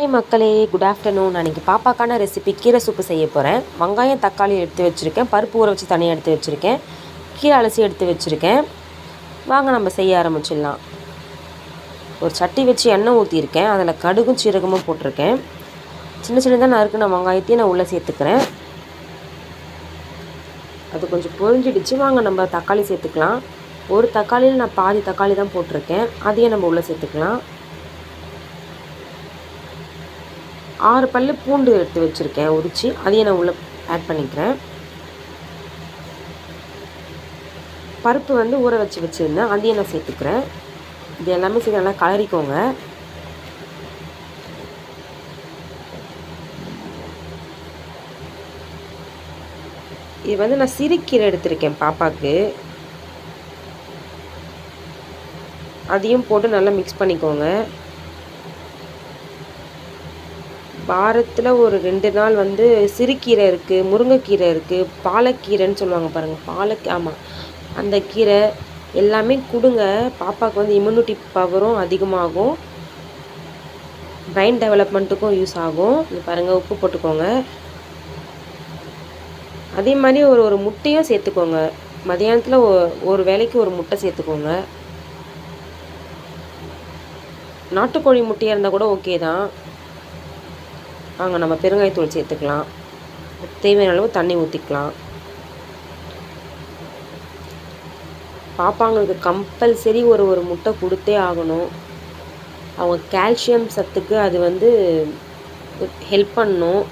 Hi மக்களே good afternoon அன்றைக்கி பாப்பாக்கான recipe கீரை சூப்பு செய்ய போகிறேன் வெங்காயம் தக்காளி எடுத்து வச்சுருக்கேன். பருப்பு ஊற வச்சு தனியாக எடுத்து வச்சுருக்கேன். கீரை அலசி எடுத்து வச்சுருக்கேன். வாங்க நம்ம செய்ய ஆரம்பிச்சிடலாம். ஒரு சட்டி வச்சு எண்ணெய் ஊற்றியிருக்கேன் அதில் கடுகும் சீரகமும் போட்டிருக்கேன். சின்ன சின்னதாக நறுக்குன வெங்காயத்தையும் நான் உள்ளே சேர்த்துக்கிறேன். அது கொஞ்சம் பொரிஞ்சிடுச்சு. வாங்க நம்ம தக்காளி சேர்த்துக்கலாம். ஒரு தக்காளியில் நான் பாதி தக்காளி தான் போட்டிருக்கேன். அதையும் நம்ம உள்ளே சேர்த்துக்கலாம். ஆறு பல் பூண்டு எடுத்து வச்சுருக்கேன் உரித்து அதையும் நான் உள்ளே ஆட் பண்ணிக்கிறேன். பருப்பு வந்து ஊற வச்சு வச்சுருந்தேன் அதையும் நான் சேர்த்துக்கிறேன். இது எல்லாமே சேர்த்து நல்லா கலரிக்கோங்க. இது வந்து நான் சிறுக்கீரை எடுத்திருக்கேன் பாப்பாவுக்கு. அதையும் போட்டு நல்லா மிக்ஸ் பண்ணிக்கோங்க. வாரத்தில் ஒரு ரெண்டு நாள் வந்து சிறுகீரை இருக்குது முருங்கைக்கீரை இருக்குது பாலக்கீரைன்னு சொல்லுவாங்க பாருங்கள் பாலக் ஆமாம் அந்த கீரை எல்லாமே கொடுங்க. பாப்பாவுக்கு வந்து இம்யூனிட்டி பவரும் அதிகமாகும். பிரைன் டெவலப்மெண்ட்டுக்கும் யூஸ் ஆகும். இது பாருங்கள் உப்பு போட்டுக்கோங்க. அதே மாதிரி ஒரு ஒரு முட்டையும் சேர்த்துக்கோங்க. மதியானத்தில் ஒரு வேலைக்கு ஒரு முட்டை சேர்த்துக்கோங்க. நாட்டுக்கோழி முட்டையாக இருந்தால் கூட ஓகே தான். அங்கே நம்ம பெருங்காயத்தூள் சேர்த்துக்கலாம். தேவையான அளவு தண்ணி ஊற்றிக்கலாம் பாப்பாங்களுக்கு கம்பல்சரி ஒரு ஒரு முட்டை கொடுத்தே ஆகணும். அவங்க கால்சியம் சத்துக்கு அது வந்து ஹெல்ப் பண்ணும்.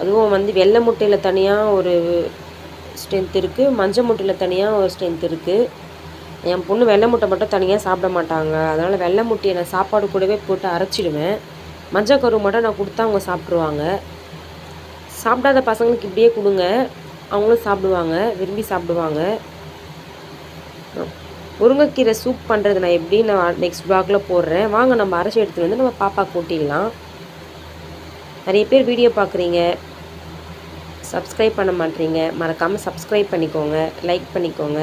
அதுவும் வந்து வெள்ளை முட்டையில் தனியாக ஒரு ஸ்ட்ரென்த் இருக்குது மஞ்சள் முட்டையில் தனியாக ஒரு ஸ்ட்ரென்த் இருக்குது என் பொண்ணு வெள்ளை முட்டை மட்டும் தனியாக சாப்பிட மாட்டாங்க. அதனால் வெள்ளை முட்டையை நான் சாப்பாடு கூடவே போட்டு அரைச்சிடுவேன். மஞ்சள் கரு மட்டும் நான் கொடுத்தா அவங்க சாப்பிட்ருவாங்க சாப்பிடாத பசங்களுக்கு இப்படியே கொடுங்க. அவங்களும் சாப்பிடுவாங்க விரும்பி சாப்பிடுவாங்க. முருங்கைக்கீரை சூப் பண்ணுறது நான் எப்படி நான் நெக்ஸ்ட் பிளாகில் போடுறேன். வாங்க நம்ம அரைச்சி எடுத்துகிட்டு வந்து நம்ம பாப்பா கூட்டிடலாம். நிறைய பேர் வீடியோ பார்க்குறீங்க. சப்ஸ்கிரைப் பண்ண மாட்டீங்க. மறக்காமல் சப்ஸ்கிரைப் பண்ணிக்கோங்க. லைக் பண்ணிக்கோங்க.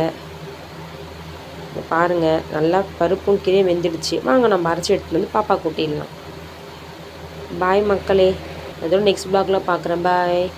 பாருங்கள் நல்லா பருப்பும் கீரையும் வெந்துடுச்சு. வாங்க நம்ம அரைச்சி எடுத்துகிட்டு வந்து பாப்பா கூட்டிடலாம். பாய் மக்களே. அதோட நெக்ஸ்ட் பிளாக்ல பார்க்குறேன் பாய்